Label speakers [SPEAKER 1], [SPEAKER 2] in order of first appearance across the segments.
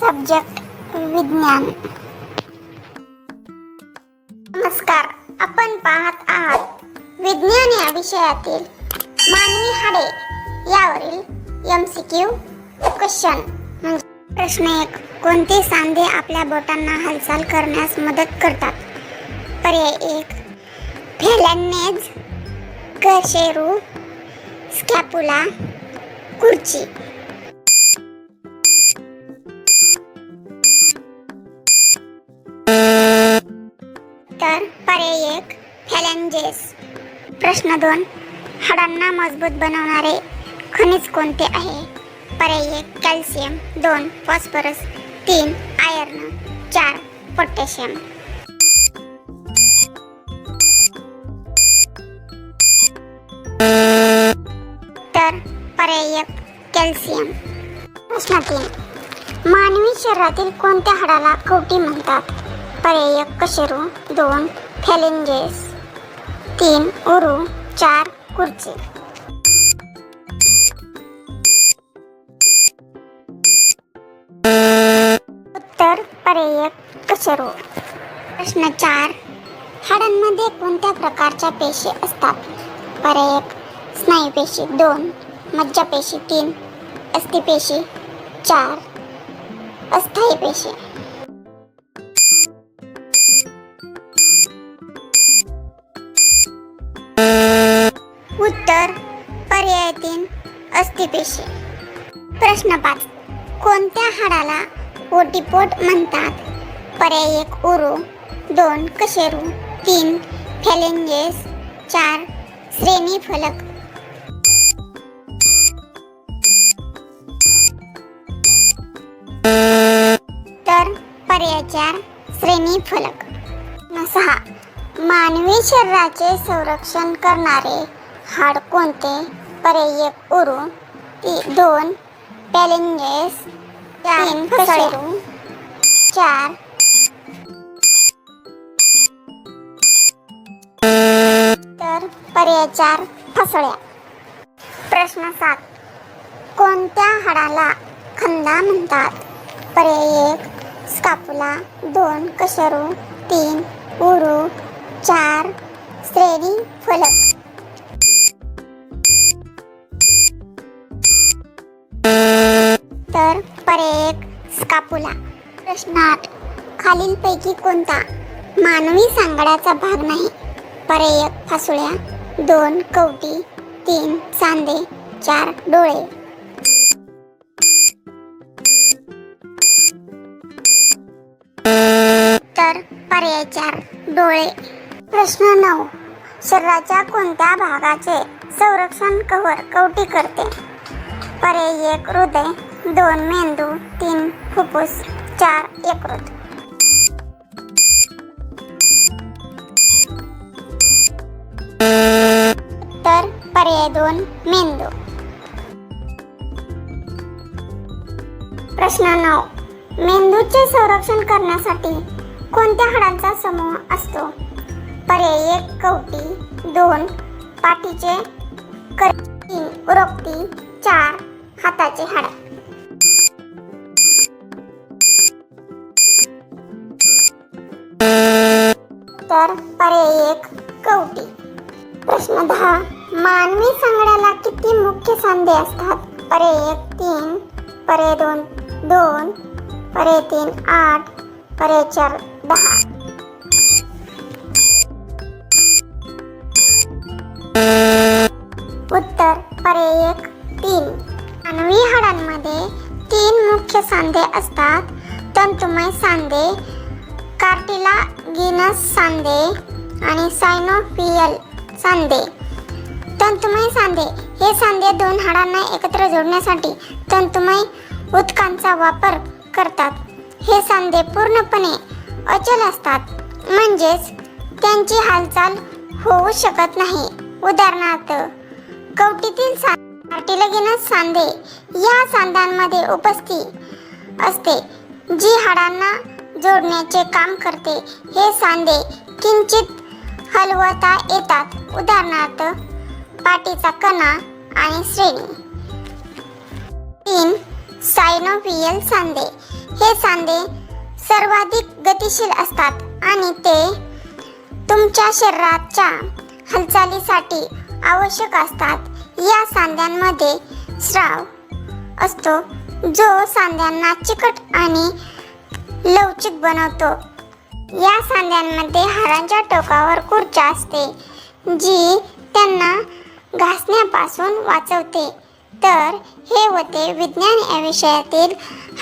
[SPEAKER 1] Subject विज्ञान. नमस्कार आपण पाहत आहात विज्ञान या विषयातील मानवी हाडे यावरील एम सी क्यू क्वेश्चन म्हणजे प्रश्न एक कोणते सांधे आपल्या बोटांना हालचाल करण्यास मदत करतात? पर्याय एक फेलॅनेज कशेरू स्कॅपुला खुर्ची. तर पर्याय एक फॅलेंजेस प्रश्न दोन हाडांना मजबूत बनवणारे खनिज कोणते आहे? पर्याय एक कॅल्शियम दोन फॉस्फरस तीन आयर्न चार पोटॅशियम तर पर्याय एक कॅल्शियम प्रश्न तीन मानवी शरीरातील कोणत्या हाडाला कवटी म्हणतात? पर्याय कशेरू दोन फॅलेंजेस तीन उरू चार खुर्ची. उत्तर पर्याय कशेरू. प्रश्न चार. हाडांमध्ये कोणत्या प्रकारच्या पेशी असतात? पर्याय एक स्नायूपेशी दोन मज्जापेशी तीन अस्थिपेशी चार अस्थायी पेशी. उत्तर पर्याय तीन अस्थिपेशी. प्रश्न पाच. कोणत्या हाडाला ओटीपोट म्हणतात? पर्याय एक उरू. दोन कशेरू. तीन फॅलेंजेस. चार श्रेणी फलक तर पर्याय चार श्रेणी फलक सहा. मानवी शरीराचे संरक्षण करणारे हाड कोणते? पर्याय एक उरू ती दोन पॅलेंजेस तीन कशेरू चार. तर पर्याय चार फसळ्या. प्रश्न सात. कोणत्या हाडाला खंदा म्हणतात? पर्याय एक स्कापुला दोन कशरू तीन उरू चार श्रेणी फलक. तर परेक स्कापुला. प्रश्न आठ खालीलपैकी कोणता? मानवी सांगाड्याचा भाग नाही. परेयक फासुळ्या दोन कवटी तीन सांदे चार डोळे. तर पर्याय चार डोळे. प्रश्न नऊ. शरीराच्या कोणत्या भागाचे संरक्षण कव्हर कवटी करते? पर्याय एक हृदय. दोन मेंदू तीन फुफ्फुस चार यकृत. तर पर्याय दोन मेंदू. प्रश्न नऊ. मेंदूचे संरक्षण करण्यासाठी कोणत्या हाडांचा समूह असतो? पर्याय एक कवटी. दोन पाठीचे. तीन उरोक्ती चार हाताचे हाड. तर पर्याय एक कवटी. प्रश्न दहा. मानवी सांगड्याला किती मुख्य सांधे असतात? पर्याय एक तीन पर्याय दोन दोन पर्याय तीन आठ पर्याय चार दहा. उत्तर पर्याय एक तीन. मानवी हाडांमध्ये तीन मुख्य सांधे असतात. तंतुमय सांधे सायनस सांधे आणि सायनोफियल सांधे तंतुमय सांधे हे सांधे दोन हाडांना एकत्र जोडण्यासाठी तंतुमय उत्कांचा वापर करतात. हे सांधे पूर्णपणे अचल असतात. म्हणजेच त्यांची हालचाल होऊ शकत नाही. उदाहरणार्थ कवटीतील कार्टिलगिनस सांधे या सांध्यांमध्ये उपस्थित असते जी हाडांना जोडण्याचे काम करते. हे सांधे किंचित हलवता येतात. उदाहरणार्थ पाठीचा कणा आणि श्रेणी. तीन सायनोपियल सांधे. हे सांधे सर्वाधिक गतिशील असतात आणि ते तुमच्या शरीराच्या हालचालीसाठी आवश्यक असतात. या सांध्यांमध्ये स्राव असतो जो सांध्यांना चिकट आणि लवचिक बनवतो. या सांध्यांमध्ये हाडांच्या टोकावर खुर्च्या असते जी त्यांना घासण्यापासून वाचवते. तर हे होते विज्ञान या विषयातील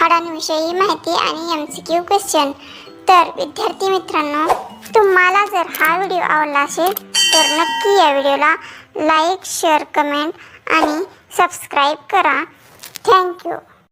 [SPEAKER 1] हाडांविषयी माहिती आणि एम सी क्यू क्वेश्चन तर विद्यार्थी मित्रांनो तुम्हाला जर हा व्हिडिओ आवडला असेल तर नक्की या व्हिडिओला लाईक शेअर कमेंट आणि सबस्क्राईब करा. Thank you